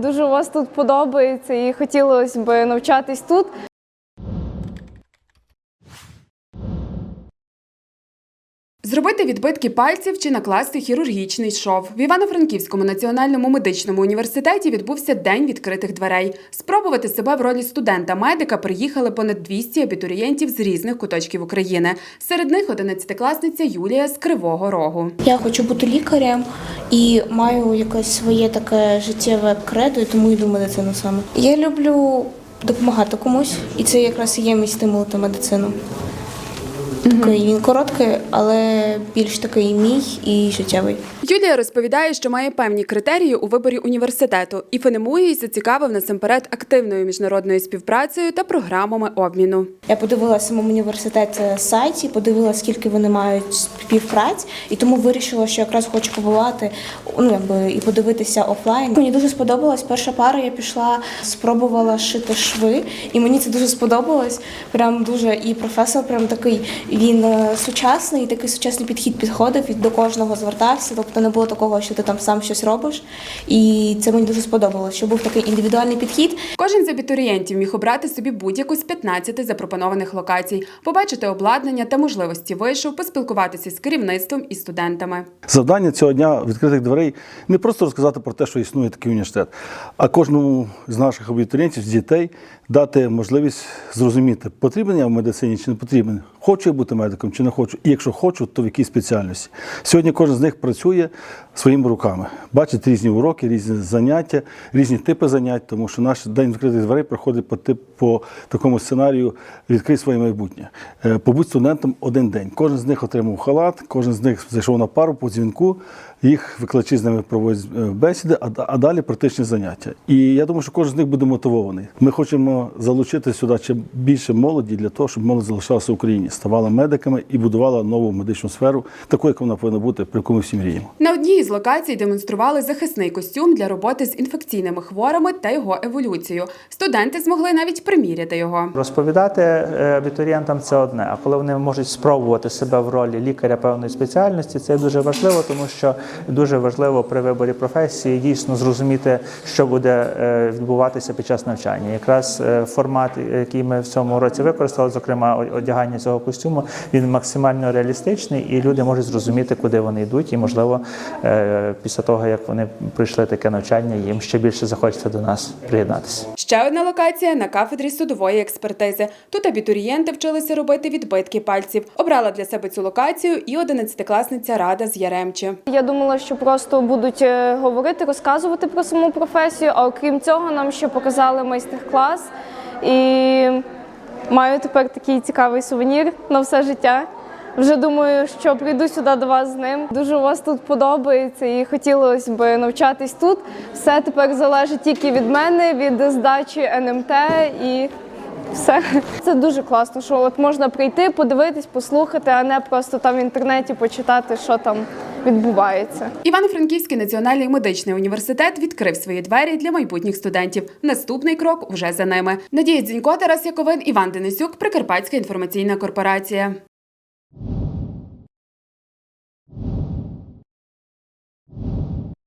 Дуже у вас тут подобається і хотілося б навчатись тут. Зробити відбитки пальців чи накласти хірургічний шов. В Івано-Франківському національному медичному університеті відбувся день відкритих дверей. Спробувати себе в ролі студента-медика приїхали понад 200 абітурієнтів з різних куточків України. Серед них 11-класниця Юлія з Кривого Рогу. Я хочу бути лікарем і маю якесь своє таке життєве кредо, тому йду медицину саме. Я люблю допомагати комусь, і це якраз і є мій стимул та медицину. Такий він короткий, але більш такий мій і життєвий. Юлія розповідає, що має певні критерії у виборі університету і її зацікавив насамперед активною міжнародною співпрацею та програмами обміну. Я подивилася самому університет сайті, подивилася, скільки вони мають співпраць, і тому вирішила, що якраз хочу побувати ну, якби, і подивитися офлайн. Мені дуже сподобалась перша пара. Я пішла, спробувала шити шви, і мені це дуже сподобалось. Прям дуже і професор, прям такий він е, сучасний, і такий сучасний підхід підходив і до кожного звертався. Тобто не було такого, що ти там сам щось робиш. І це мені дуже сподобалось, що був такий індивідуальний підхід. Кожен з абітурієнтів міг обрати собі будь-яку з 15 запропонованих локацій, побачити обладнання та можливості вишу, поспілкуватися з керівництвом і студентами. Завдання цього дня відкритих дверей не просто розказати про те, що існує такий університет, а кожному з наших абітурієнтів, з дітей дати можливість зрозуміти, потрібен я в медицині чи не потрібен. Хочу я бути медиком чи не хочу. І якщо хочу, то в якій спеціальності. Сьогодні кожен з них працює своїми руками, бачить різні уроки, різні заняття, різні типи занять, тому що наш день відкритих дверей проходить по тип по такому сценарію відкрий своє майбутнє. Е, Побудь студентом один день. Кожен з них отримав халат, кожен з них зайшов на пару по дзвінку. Їх викладачі з ними проводять е, бесіди, а, далі практичні заняття. І я думаю, що кожен з них буде мотивований. Ми хочемо залучити сюди ще більше молоді для того, щоб молодь залишалася в Україні, ставала медиками і будувала нову медичну сферу, таку, як вона повинна бути, про яку ми всі мріємо. На одній із локацій демонстрували захисний костюм для роботи з інфекційними хворими та його еволюцію. Студенти змогли навіть приміряти його. Розповідати е, абітурієнтам це одне, а коли вони можуть спробувати себе в ролі лікаря певної спеціальності, це дуже важливо, тому що дуже важливо при виборі професії дійсно зрозуміти, що буде е, відбуватися під час навчання. Якраз е, формат, який ми в цьому році використали, зокрема одягання цього костюму, він максимально реалістичний, і люди можуть зрозуміти, куди вони йдуть, і можливо, е, після того як вони пройшли таке навчання, їм ще більше захочеться до нас приєднатися. Ще одна локація на кафедрі судової експертизи. Тут абітурієнти вчилися робити відбитки пальців. Обрала для себе цю локацію і 11-класниця Рада з Яремчі. Я думала, що просто будуть е, говорити, розказувати про саму професію, а окрім цього, нам ще показали майстер-клас. І маю тепер такий цікавий сувенір на все життя. Вже думаю, що прийду сюди до вас з ним. Дуже у вас тут подобається і хотілося б навчатись тут. Все тепер залежить тільки від мене, від здачі НМТ і все. Це дуже класно, що от можна прийти, подивитись, послухати, а не просто там в інтернеті почитати, що там відбувається. Івано-Франківський національний медичний університет відкрив свої двері для майбутніх студентів. Наступний крок вже за ними. Надія Дзінько, Тарас Яковин, Іван Денисюк, Прикарпатська інформаційна корпорація.